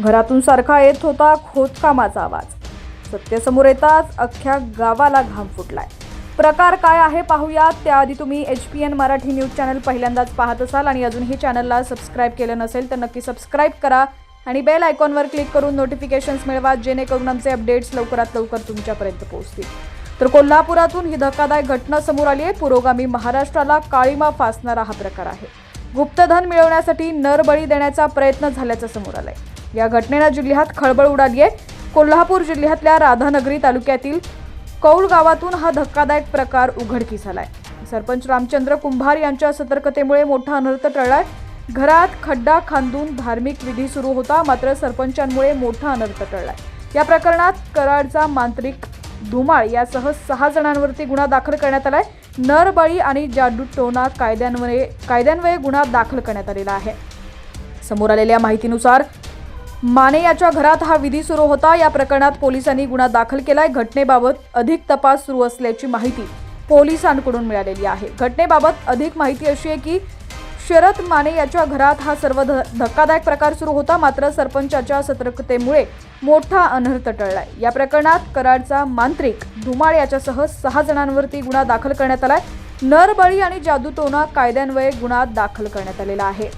घरातून सारखा येत होता खोदकामाचा आवाज. सत्यसमोर येताच अख्ख्या गावाला घाम फुटलाय. प्रकार काय आहे पाहूया त्याआधी तुम्ही H P N Marathi news channel पहिल्यांदाच पाहत असाल आणि अजूनही चॅनलला सबस्क्राईब केलं नसेल तर नक्की सबस्क्राईब करा आणि बेल आयकॉनवर क्लिक करून नोटिफिकेशन्स मिळवा जेणेकरून आमचे अपडेट्स लवकरात लवकर तुमच्यापर्यंत पोहोचतील. तर कोल्हापुरातून ही धक्कादायक घटना समोर आली आहे. पुरोगामी महाराष्ट्राला काळीमा फासणारा हा प्रकार आहे. गुप्तधन मिळवण्यासाठी नरबळी देण्याचा प्रयत्न झाल्याचं समोर आलंय. या घटनेनं जिल्ह्यात खळबळ उडाली आहे. कोल्हापूर जिल्ह्यातल्या राधानगरी तालुक्यातील कौल गावातून हा धक्कादायक प्रकार उघडकीस आलाय. सरपंच रामचंद्र कुंभार यांच्या सतर्कतेमुळे मोठा अनर्थ टळलाय. घरात खड्डा खांदून धार्मिक विधी सुरू होता मात्र सरपंचांमुळे मोठा अनर्थ टळलाय. या प्रकरणात कराडचा मांत्रिक धुमाळ यासह सहा जणांवरती गुन्हा दाखल करण्यात आला आहे नरबळी आणि जादूटोना कायद्यान्वये कायद्यान्वये गुन्हा दाखल करण्यात आलेला आहे. समोर आलेल्या माहितीनुसार माने याच्या घरात हा विधी सुरू होता. या प्रकरणात पोलिसांनी गुन्हा दाखल केलाय. घटनेबाबत अधिक तपास सुरू असल्याची माहिती पोलिसांकडून मिळालेली आहे. घटनेबाबत अधिक माहिती अशी आहे की शरद माने याच्या घरात हा सर्व ध धक्कादायक प्रकार सुरू होता. मात्र सरपंचाच्या सतर्कतेमुळे मोठा अनर्थ टळलाय. या प्रकरणात कराडचा मांत्रिक धुमाळ याच्यासह सहा जणांवरती गुन्हा दाखल करण्यात आलाय. नरबळी आणि जादूटोना कायद्यान्वये गुन्हा दाखल करण्यात आलेला आहे.